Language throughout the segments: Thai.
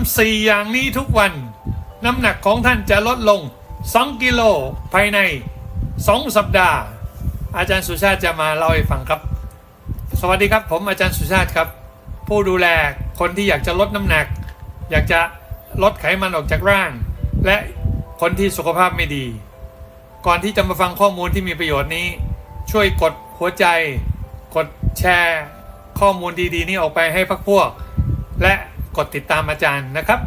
ำสี่อย่างนี้ทุกวัน น้ำหนักของท่านจะลดลง 2 กิโลภายใน 2 สัปดาห์ อาจารย์สุชาติจะมาเล่าให้ฟังครับ สวัสดีครับผมอาจารย์สุชาติครับ ผู้ดูแลคนที่อยากจะลดน้ำหนัก อยากจะลดไขมันออกจากร่าง และคนที่สุขภาพไม่ดี ก่อนที่จะมาฟังข้อมูลที่มีประโยชน์นี้ ช่วยกดหัวใจ กดแชร์ ข้อมูลดีๆ นี้ออกไปให้พักพวก และ กดติดตามอาจารย์นะครับ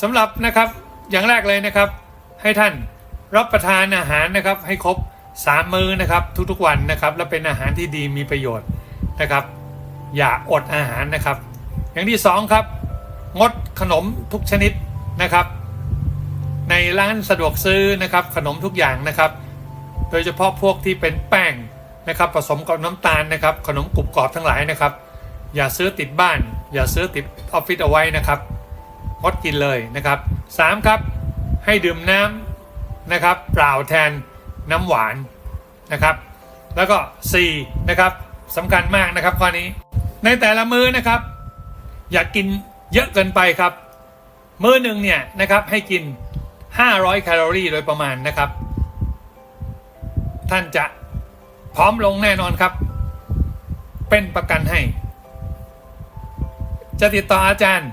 สำหรับนะครับอย่างแรกเลยนะครับ ให้ท่านรับประทานอาหารนะครับ ให้ครบ3มื้อนะครับ ทุกๆวันนะครับ และเป็นอาหารที่ดีมีประโยชน์นะครับ อย่าอดอาหารนะครับ อย่างที่สองครับ งดขนมทุกชนิดนะครับ ในร้านสะดวกซื้อนะครับ ขนมทุกอย่างนะครับ โดยเฉพาะพวกที่เป็นแป้งนะครับ ผสมกับน้ำตาลนะครับ ขนมกรุบกรอบทั้งหลายนะครับ อย่าซื้อติดบ้าน อย่าซื้อติดออฟฟิศเอาไว้นะครับงดกินเลยนะครับสามครับ ให้ดื่มน้ำนะครับ เปล่าแทนน้ำหวานนะครับ แล้วก็สี่นะครับสำคัญมากนะครับข้อนี้ ในแต่ละมื้อนะครับ อย่ากกินเยอะเกินไปครับ มื้อหนึ่งเนี่ยนะครับให้กิน 500 แคลอรี่โดยประมาณนะครับ ท่านจะพร้อมลงแน่นอนครับ เป็นประกันให้ จะติดต่ออาจารย์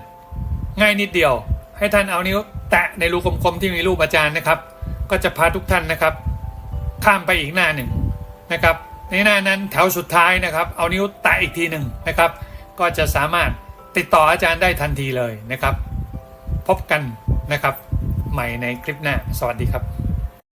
ง่ายนิดเดียว ให้ท่านเอานิ้ว แตะในรูคมๆที่มีรูปอาจารย์นะครับ ก็จะพาทุกท่านนะครับ ข้ามไปอีกหน้าหนึ่งนะครับ ในหน้านั้นแถวสุดท้ายนะครับ เอานิ้วแตะอีกทีหนึ่งนะครับ ก็จะสามารถติดต่ออาจารย์ได้ทันทีเลยนะครับ พบกันนะครับ ใหม่ในคลิปหน้า สวัสดีครับ